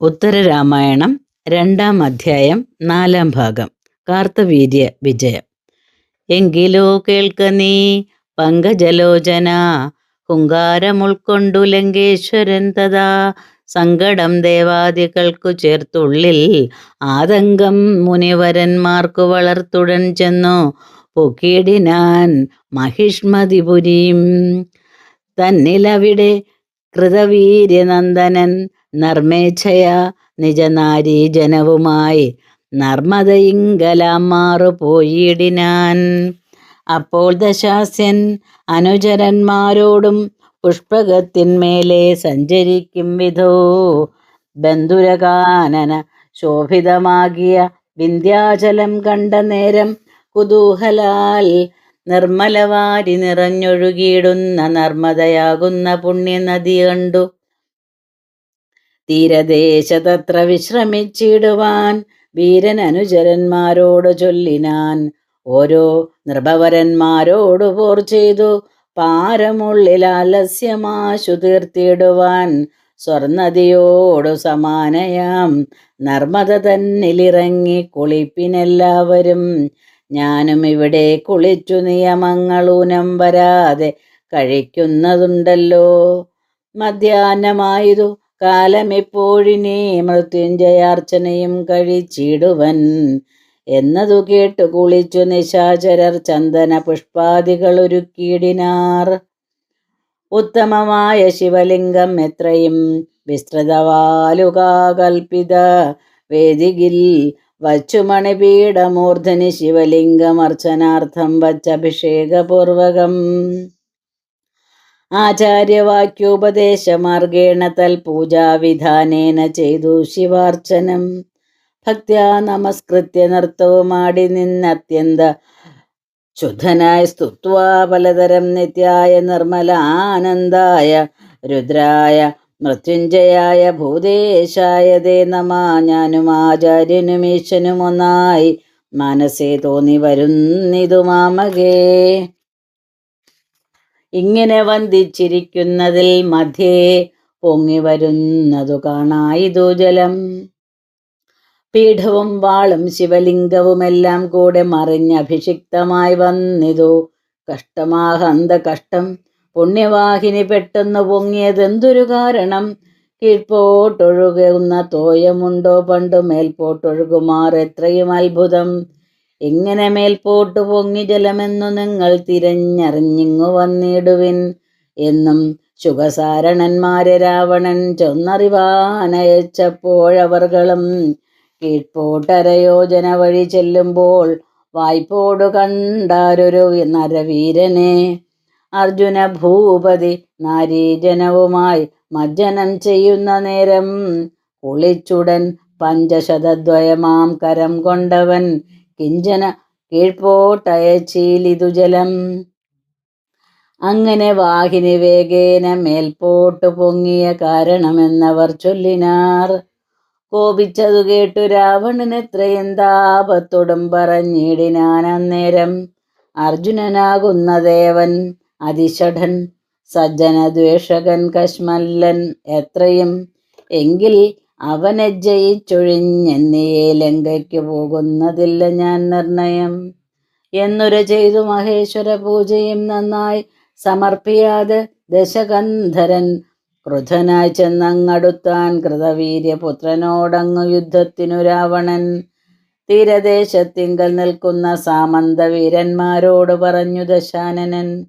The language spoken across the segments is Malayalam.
ഉത്തരരാമായണം രണ്ടാം അധ്യായം നാലാം ഭാഗം. കാർത്തവീര്യ വിജയം. എങ്കിലോ കേൾക്ക നീ പങ്കജലോചന ഹുങ്കാരമുൾക്കൊണ്ടു ലങ്കേശ്വരൻ തഥാ സങ്കടം ദേവാദികൾക്കു ചേർത്തുള്ളിൽ ആതങ്കം മുനിവരന്മാർക്കു വളർത്തുടൻ ചെന്നു പൊക്കിയിടിനാൻ മഹിഷ്മതിപുരിയും. തന്നിലവിടെ കൃതവീര്യനന്ദനൻ നർമ്മേച്ഛയ നിജനാരീജനവുമായി നർമ്മദയിങ്കലാം മാറു പോയിടിനാൻ അപ്പോൾ ദശാസ്യൻ അനുചരന്മാരോടും പുഷ്പകത്തിന്മേലെ സഞ്ചരിക്കും വിധോ. ബന്ധുരകാനന ശോഭിതമാകിയ വിന്ധ്യാചലം കണ്ട നേരം കുതൂഹലാൽ നിർമ്മലവാരി നിറഞ്ഞൊഴുകിയിടുന്ന നർമ്മദയാകുന്ന പുണ്യനദി കണ്ടു. തീരദേശതത്ര വിശ്രമിച്ചിടുവാൻ വീരൻ അനുചരന്മാരോട് ചൊല്ലിനാൻ. ഓരോ നൃപവരന്മാരോട് പോർ ചെയ്തു പാരമുള്ളിൽ ആലസ്യമാശു തീർത്തിടുവാൻ സ്വർണതിയോടു സമാനയാം നർമ്മദ തന്നിലിറങ്ങി കുളിപ്പിനെല്ലാവരും. ഞാനും ഇവിടെ കുളിച്ചു നിയമങ്ങളൂനം വരാതെ കഴിക്കുന്നതുണ്ടല്ലോ. മധ്യാഹ്നമായതു കാലമെപ്പോഴിനെ മൃത്യുഞ്ജയാർച്ചനയും കഴിച്ചിടുവൻ. എന്നതു കേട്ടു കുളിച്ചു നിശാചരർ ചന്ദന പുഷ്പാദികൾ ഒരുക്കിയിടിനാർ. ഉത്തമമായ ശിവലിംഗം എത്രയും വിസ്തൃതവാലുകാകൽപ്പിത വേദികിൽ വച്ചു മണിപീഠമൂർധനി ശിവലിംഗമർച്ചനാർത്ഥം വച്ചഭിഷേകപൂർവകം. ആചാര്യവാക്യോപദേശമാർഗേണ തൽപൂജാവിധാനേന ചെയ്തു ശിവാർച്ചനം. ഭക്ത്യാ നമസ്കൃത്യ നൃത്തവുമാടി നിന്നത്യന്ത ശുദ്ധനായ സ്തുത്വാ പലതരം നിത്യായ നിർമ്മല ആനന്ദായ രുദ്രായ മൃത്യുഞ്ജയായ ഭൂതേശായ ദേ നമ. ഞാനും ആചാര്യനും ഈശനും മനസ്സേ തോന്നി വരുന്നിതു മാമകേ ഇങ്ങനെ വന്ദിച്ചിരിക്കുന്നതിൽ മധ്യേ പൊങ്ങി വരുന്നതു കാണായിതു ജലം. പീഠവും വാളും ശിവലിംഗവുമെല്ലാം കൂടെ മറിഞ്ഞ് അഭിഷിക്തമായി വന്നിതു. കഷ്ടമാഹന്ത കഷ്ടം പുണ്യവാഹിനി പെട്ടെന്ന് പൊങ്ങിയതെന്തൊരു കാരണം? കീഴ്പോട്ടൊഴുകുന്ന തോയമുണ്ടോ പണ്ട്? മേൽപോട്ടൊഴുകുമാർ എത്രയും അത്ഭുതം. എങ്ങനെ മേൽപോട്ട് പൊങ്ങി ജലമെന്നു നിങ്ങൾ തിരഞ്ഞറിഞ്ഞിങ്ങു വന്നിടുവിൻ എന്നും ശുഖസാരണന്മാരെ രാവണൻ ചൊന്നറിവാനയച്ചപ്പോഴവർകളും കീഴ്പോട്ടരയോജന വഴി ചെല്ലുമ്പോൾ വായ്പോടു കണ്ടാരൊരു നരവീരനെ. അർജുന ഭൂപതി നാരീജനവുമായി മജ്ജനം ചെയ്യുന്ന നേരം കുളിച്ചുടൻ പഞ്ചശതദ്വയമാം കരം കൊണ്ടവൻ കിഞ്ചന കീഴ്പോട്ടയച്ചീലിതു ജലം അങ്ങനെ വാഹിനി വേഗേന മേൽപോട്ടു പൊങ്ങിയ കാരണമെന്നവർ ചൊല്ലിനാർ. കോപിച്ചതു കേട്ടു രാവണന് എത്രയും താപത്തോടും പറഞ്ഞിടിനാൻ അന്നേരം അർജുനനാകുന്ന ദേവൻ അതിഷഠൻ സജ്ജനദ്വേഷകൻ കശ്മല്ലൻ എത്രയും. എങ്കിൽ അവനെ ജയിച്ചൊഴിഞ്ഞെന്നിയെ ലങ്കയ്ക്ക് പോകുന്നതില്ല ഞാൻ നിർണയം. എന്നുര ചെയ്തു മഹേശ്വര പൂജയും നന്നായി സമർപ്പിയാതെ ദശകന്ധരൻ ക്രുധനായി ചെന്നങ്ങടുത്താൻ കൃതവീര്യപുത്രനോടങ്ങു യുദ്ധത്തിനു രാവണൻ. തീരദേശത്തിങ്കൽ നിൽക്കുന്ന സാമന്തവീരന്മാരോട് പറഞ്ഞു ദശാനനൻ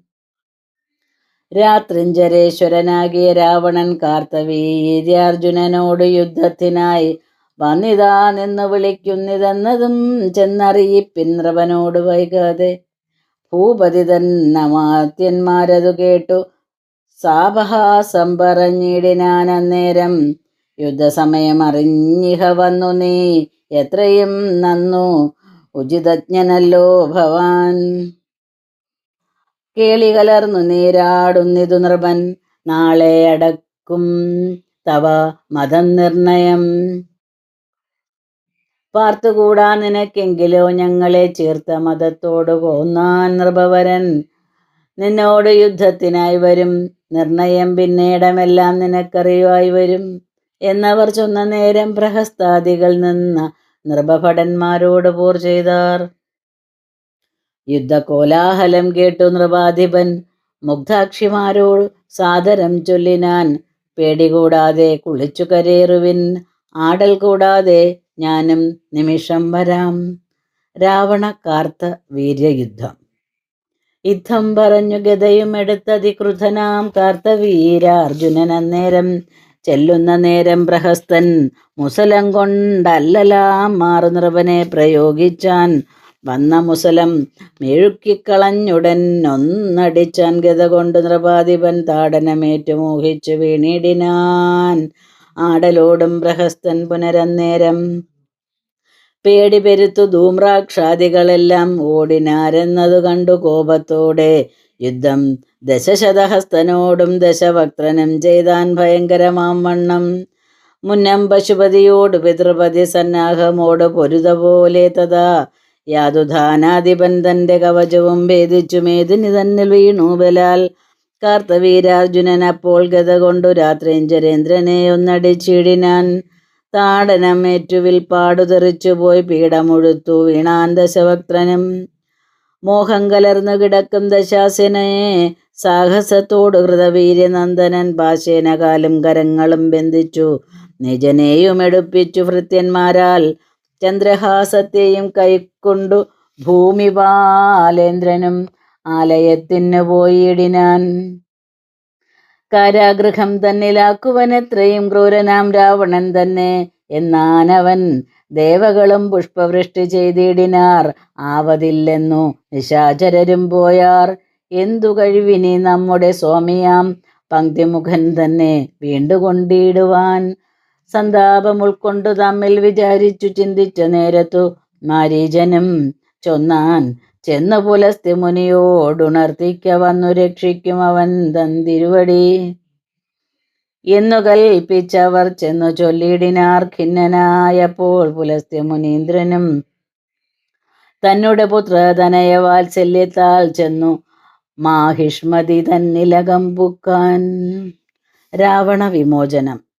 രാത്രിഞ്ചരേശ്വരനാകിയ രാവണൻ കാർത്തവീര്യാർജുനനോട് യുദ്ധത്തിനായി വന്നിതാ നിന്ന് വിളിക്കുന്നിതെന്നതും ചെന്നറിയിപ്പിന്ദ്രവനോട് വൈകാതെ. ഭൂപതി തന്നമാത്യന്മാരതു കേട്ടു. സാപഹാസം പറഞ്ഞിടിനാൻ അന്നേരം യുദ്ധസമയം അറിഞ്ഞിഹ വന്നു നീ. എത്രയും നന്നു. ഉചിതജ്ഞനല്ലോ ഭവാൻ. കേളി കലർന്നു നീരാടുന്നിതു നൃപൻ നാളെ അടക്കും തവ മതം നിർണയം. പാർത്തുകൂടാ നിനക്കെങ്കിലോ ഞങ്ങളെ ചേർത്ത മതത്തോട് പോന്നാൻ നൃപവരൻ. നിന്നോട് യുദ്ധത്തിനായി വരും നിർണയം പിന്നീടമെല്ലാം നിനക്കറിയുവായി വരും. എന്നവർ ചൊന്ന നേരം പ്രഹസ്താദികൾ നിന്ന നൃപഭടന്മാരോട് പോർ ചെയ്താർ. യുദ്ധകോലാഹലം കേട്ടു നൃപാധിപൻ. മുഗ്ധാക്ഷിമാരോട് സാദരം ചൊല്ലിനാൻ പേടികൂടാതെ കുളിച്ചു കരേറുവിൻ. ആടൽ കൂടാതെ ഞാനും നിമിഷം വരാം. രാവണ കാർത്ത വീര്യയുദ്ധം. യുദ്ധം പറഞ്ഞു ഗതയും എടുത്തതികൃതനാം കാർത്തവീര അർജുനൻ അന്നേരം ചെല്ലുന്ന നേരം പ്രഹസ്തൻ മുസലം കൊണ്ടല്ലലാം മാറുനിറവനെ പ്രയോഗിച്ചാൻ വന്ന മുസലം മെഴുക്കിക്കളഞ്ഞുടൻ ഒന്നടിച്ചാൻ ഗത കൊണ്ട് നൃപാധിപൻ താടനമേറ്റു മോഹിച്ചു വീണിടിനാൻ. ആടലോടും പ്രഹസ്തൻ പുനരന്നേരം പേടി പെരുത്തു ധൂമ്രാക്ഷാദികളെല്ലാം ഓടിനാരെന്നതു കണ്ടു കോപത്തോടെ. യുദ്ധം ദശശതഹസ്തനോടും ദശവക്രനും ചെയ്താൻ ഭയങ്കരമാം വണ്ണം. മുന്നം പശുപതിയോട് പിതൃപതി സന്നാഹമോട് പൊരുത പോലെ തഥാ യാതുധാനാധിപൻ തന്റെ കവചവും ഭേദിച്ചു മേദിനി തന്നിൽ വീണു ബലാൽ? കാർത്തവീരാർജുനൻ അപ്പോൾ ഗത കൊണ്ടു രാത്രീഞ്ചരേന്ദ്രനെ ഒന്നടിച്ചിടിനാൻ താടനം ഏറ്റുവിൽ പാടുതെറിച്ചുപോയി പീഠമൊഴുത്തു വീണാൻ ദശവക്ത്രനും മോഹം കലർന്നു കിടക്കും ദശാസനയെ സാഹസത്തോട് ഹൃതവീര്യനന്ദനൻ പാശേനകാലും കരങ്ങളും ബന്ധിച്ചു. നിജനെയും എടുപ്പിച്ചു ഭൃത്യന്മാരാൽ ചന്ദ്രഹാസത്തെയും കൈക്കൊണ്ടു ഭൂമി ബാലേന്ദ്രനും ആലയത്തിന് പോയിടിനാൻ. കാരാഗൃഹം തന്നിലാക്കുവനത്രയും ക്രൂരനാം രാവണൻ തന്നെ എന്നാനവൻ ദേവകളും പുഷ്പവൃഷ്ടി ചെയ്തിടിനാർ. ആവതില്ലെന്നു നിശാചരരും പോയാർ. എന്തു കഴിവിനി നമ്മുടെ സ്വാമിയാം? പങ്ക്തിമുഖൻ തന്നെ വീണ്ടുകൊണ്ടിടുവാൻ. സന്താപം ഉൾക്കൊണ്ടു തമ്മിൽ വിചാരിച്ചു ചിന്തിച്ച നേരത്തു. മാരീജനും ചൊന്നാൻ ചെന്നു പുലസ്തി മുനിയോടുണർത്തിക്ക വന്നു രക്ഷിക്കും അവൻ തന്തിരുവടി എന്നു കൽപ്പിച്ചവർ ചെന്നു ചൊല്ലിടിനാർ ഖിന്നനായപ്പോൾ പുലസ്തി മുനീന്ദ്രനും തന്നുടെ പുത്രതനയ വാത്സല്യത്താൽ ചെന്നു. മാഹിഷ്മതി തന്നിലകം പുക്കാൻ. രാവണ വിമോചനം.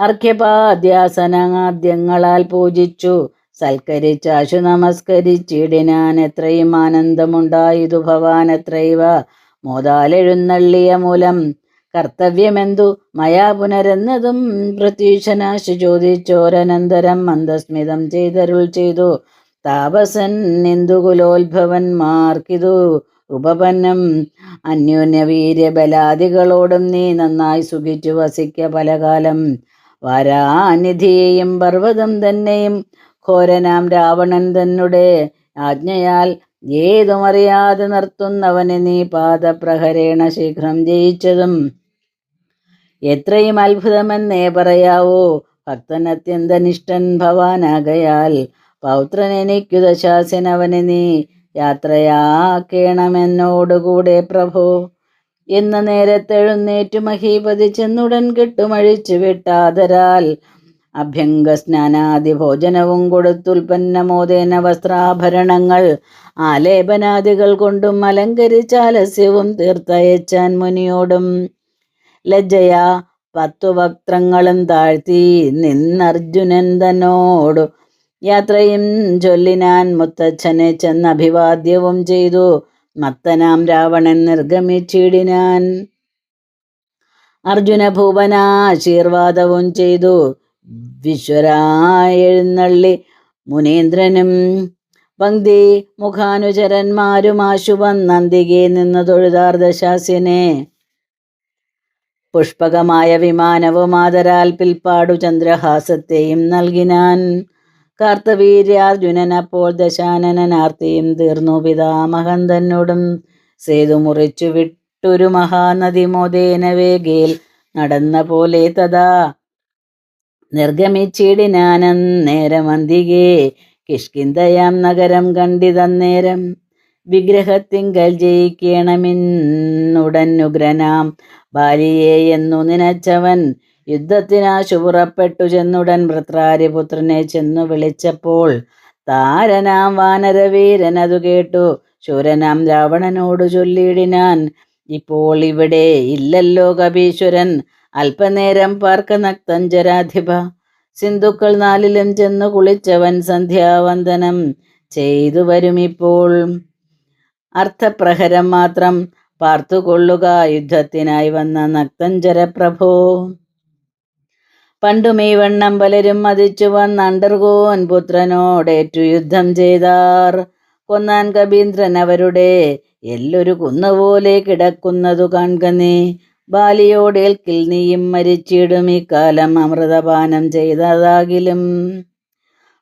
അർഘ്യപാദ്യാസനാദ്യങ്ങളാൽ പൂജിച്ചു. സൽക്കരിച്ചാശു നമസ്കരിച്ചിടിനാൻ എത്രയും ആനന്ദമുണ്ടായതു ഭവാൻ എത്രൈവ മോതാലെഴുന്നള്ളിയ മൂലം കർത്തവ്യമെന്തു? മയാ പുനരെന്നതും പ്രത്യൂഷനാശു ചോദിച്ചോരനന്തരം മന്ദസ്മിതം ചെയ്തരുൾ ചെയ്തു. താപസൻ നിന്ദുകുലോത്ഭവന്മാർക്കിതു ഉപപന്നം അന്യോന്യവീര്യബലാദികളോടും നീ നന്നായി സുഖിച്ചു വസിക്ക പലകാലം. വാരാനിധിയെയും പർവതം തന്നെയും ഘോരനാം രാവണൻ തന്നെ ആജ്ഞയാൽ ഏതുമറിയാതെ നിർത്തുന്നവനെ നീ പാദപ്രഹരേണ ശീഘ്രം ജയിച്ചതും. എത്രയും അത്ഭുതമെന്നേ പറയാവോ. ഭക്തൻ അത്യന്തനിഷ്ഠൻ ഭവാനാകയാൽ പൗത്രൻ എനിക്കു ദശാസനവനെ നീ യാത്രയാക്കേണമെന്നോടുകൂടെ പ്രഭോ. എന്ന നേരത്തെഴുന്നേറ്റു മഹീപതി ചെന്നുടൻ കെട്ടുമഴിച്ചു വിട്ടാതരാൽ. അഭ്യംഗ അഭ്യംഗസ്നാനാദി ഭോജനവും കൊടുത്തുൽപ്പന്നമോദേന വസ്ത്രാഭരണങ്ങൾ ആലേപനാദികൾ കൊണ്ടും അലങ്കരിച്ചാലസ്യവും തീർത്തയച്ചാൻ മുനിയോടും ലജ്ജയാ പത്തു വക്ത്രങ്ങളും താഴ്ത്തി നിന്നർജുനൻ യാത്രയും ചൊല്ലിനാൻ മുത്തച്ഛനെ ചെന്ന് അഭിവാദ്യവും ചെയ്തു. മത്തനാം രാവണൻ നിർഗമിച്ചിടിനാൻ. അർജുന ഭൂപനാശീർവാദവും ചെയ്തു. വിശ്വരായെഴുന്നള്ളി മുനീന്ദ്രനും പങ്ക്തി മുഖാനുചരന്മാരും ആശുവന്നന്തികെ നിന്ന് തൊഴുതാർ പുഷ്പകമായ വിമാനവും ആദരാൽ പിൽപ്പാടു ചന്ദ്രഹാസത്തെയും നൽകിനാൻ. കാർത്തവീര്യാർജുനൻ അപ്പോൾ ദശാനനാർത്തിയും തീർന്നു. പിതാമഹൻ തന്നോടും സേതു മുറിച്ചു വിട്ടൊരു മഹാനദി മോദേന വേഗയിൽ നടന്ന പോലെ തഥാ. നിർഗമിച്ചിടിനാനന്നേരമന്തികേ കിഷ്കിന്തയാം നഗരം കണ്ടിതന്നേരം വിഗ്രഹത്തിങ്കൽ ജയിക്കണമെന്നുടനുഗ്രനാം. ബാലിയെ എന്നു നിനച്ചവൻ യുദ്ധത്തിനാശു പുറപ്പെട്ടു ചെന്നുടൻ വൃത്രാരിപുത്രനെ ചെന്നു വിളിച്ചപ്പോൾ താരനാം വാനരവീരൻ അതു കേട്ടു. ശൂരനാം രാവണനോട് ചൊല്ലിയിടിനാൻ. ഇപ്പോൾ ഇവിടെ ഇല്ലല്ലോ കപീശ്വരൻ. അല്പനേരം പാർക്ക നക്തഞ്ചരാധിപ സിന്ധുക്കൾ നാലിലും ചെന്നു കുളിച്ചവൻ സന്ധ്യാവന്ദനം ചെയ്തു വരുമിപ്പോൾ. അർത്ഥപ്രഹരം മാത്രം പാർത്തുകൊള്ളുക യുദ്ധത്തിനായി വന്ന നക്തഞ്ചര പ്രഭോ പണ്ടുമീ വണ്ണം പലരും മതിച്ചു വന്നണ്ടർകോൻ പുത്രനോടേറ്റു യുദ്ധം ചെയ്താർ. കൊന്നാൻ കബീന്ദ്രൻ അവരുടെ എല്ലൊരു കുന്നുപോലെ കിടക്കുന്നതു കാൺകനേ ബാലിയോടേൽക്കിൽ നീയും മരിച്ചിടും ഇക്കാലം അമൃതപാനം ചെയ്തതാകിലും.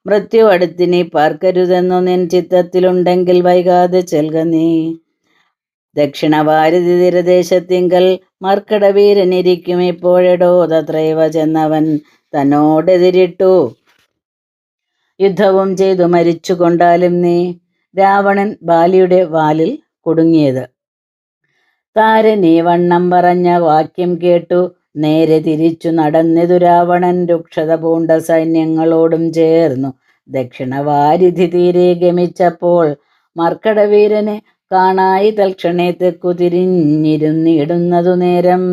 മൃത്യു അടുത്തിനി പാർക്കരുതെന്നു നിൻ ചിത്തത്തിലുണ്ടെങ്കിൽ വൈകാതെ ചെൽക നീ ദക്ഷിണഭാരതി തീരദേശത്തിങ്കൽ മർക്കടവീരനിരിക്കും ഇപ്പോഴെടോ തത്രൈവ ചെന്നവൻ തന്നോടെതിരിട്ടു യുദ്ധവും ചെയ്തു മരിച്ചു കൊണ്ടാലും നീ രാവണൻ ബാലിയുടെ വാലിൽ കുടുങ്ങിയത്. താരനീ വണ്ണം പറഞ്ഞ വാക്യം കേട്ടു. നേരെ തിരിച്ചു നടന്നിതു രാവണൻ രൂക്ഷത പൂണ്ട സൈന്യങ്ങളോടും ചേർന്നു. ദക്ഷിണവാരിധി തീരെ ഗമിച്ചപ്പോൾ മർക്കടവീരനെ കാണായി തൽക്ഷണേ കുതിരിഞ്ഞിരുന്നിടുന്നതു നേരം.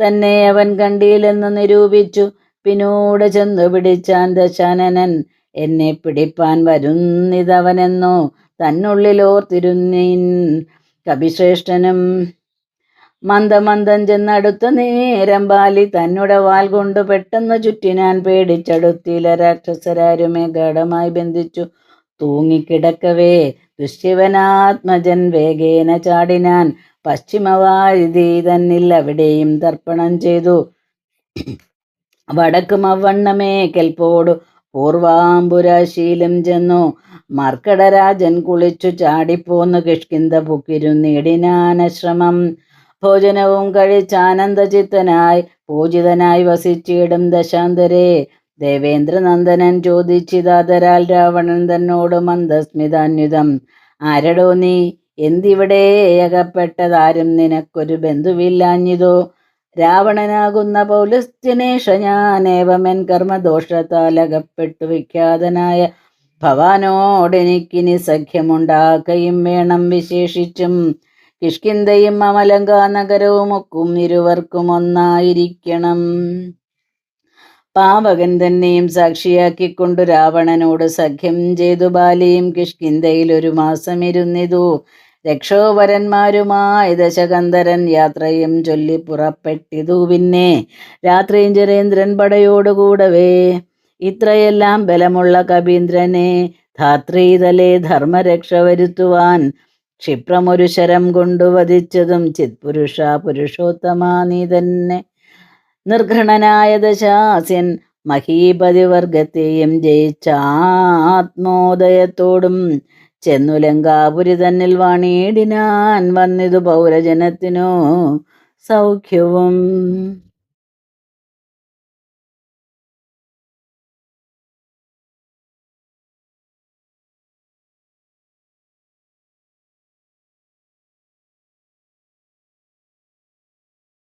തന്നെ അവൻ കണ്ടില്ലെന്ന് നിരൂപിച്ചു. പിന്നോട് ചെന്നു പിടിച്ചാൻ ദശാനനൻ എന്നെ പിടിപ്പാൻ വരുന്നിതവനെന്നോ തന്നുള്ളിലോർത്തിരുന്നിൻ കവിശ്രേഷ്ഠനും മന്ദമന്ദം ചെന്നടുത്ത നേരം ബാലി തന്നുടെ വാൽ കൊണ്ട് പെട്ടെന്ന് ചുറ്റിനാൻ പേടിച്ചടുത്തില രാക്ഷസരാരുമേ ഗാഠമായി ബന്ധിച്ചു. തൂങ്ങിക്കിടക്കവേ ദുശ്ശിവനാത്മജൻ വേഗേന ചാടിനാൻ പശ്ചിമവാരിധി തന്നിൽ അവിടെയും തർപ്പണം ചെയ്തു. വടക്ക് മവണ്ണമേ കെൽപ്പോടു പൂർവാംബുരാശീലും ചെന്നു. മർക്കടരാജൻ കുളിച്ചു ചാടിപ്പോന്നു കിഷ്കിന്ത പുക്കിരുന്നിടിനാനശ്രമം ഭോജനവും കഴിച്ചാനന്ദചിത്തനായി പൂജിതനായി വസിച്ചിടും ദശാന്തരെ. ദേവേന്ദ്രനന്ദനൻ ചോദിച്ചിതാതരാൽ രാവണൻ തന്നോട് മന്ദസ്മിതാന്യുതം ആരടോ നീ? എന്തിവിടെ അകപ്പെട്ടതാരും നിനക്കൊരു ബന്ധുവില്ലാഞ്ഞിതോ രാവണനാകുന്ന പൗലസ്ത്യനേഷ ഞാനേവമൻ കർമ്മദോഷത്താൽ അകപ്പെട്ടു വിഖ്യാതനായ ഭവാനോടെനിക്കിനി സഖ്യമുണ്ടാക്കയും വേണം വിശേഷിച്ചും. കിഷ്കിന്തയും അമലങ്ക നഗരവുമൊക്കും ഇരുവർക്കും ഒന്നായിരിക്കണം. പാവകൻ തന്നെയും സാക്ഷിയാക്കിക്കൊണ്ടു രാവണനോട് സഖ്യം ചെയ്തു ബാലിയും കിഷ്കിന്തയിൽ ഒരു മാസം ഇരുന്നിതു രക്ഷോവരന്മാരുമായി ദശകന്ധരൻ യാത്രയും ചൊല്ലി പുറപ്പെട്ടിതു പിന്നെ. രാത്രിയും ജരേന്ദ്രൻ പടയോടുകൂടവേ. ഇത്രയെല്ലാം ബലമുള്ള കവീന്ദ്രനെ ധാത്രീതലെ ധർമ്മരക്ഷ വരുത്തുവാൻ ക്ഷിപ്രമൊരു ശരം കൊണ്ടു വധിച്ചതും ചിത്പുരുഷ പുരുഷോത്തമാ നീ തന്നെ. നിർഘൃണനായ ദശാസ്യൻ മഹീപതിവർഗത്തെയും ജയിച്ച ആത്മോദയത്തോടും ചെന്നു ലങ്കാപുരി തന്നിൽ വാണിയിടിനാൻ വന്നിതു പൗരജനത്തിനു സൗഖ്യവും.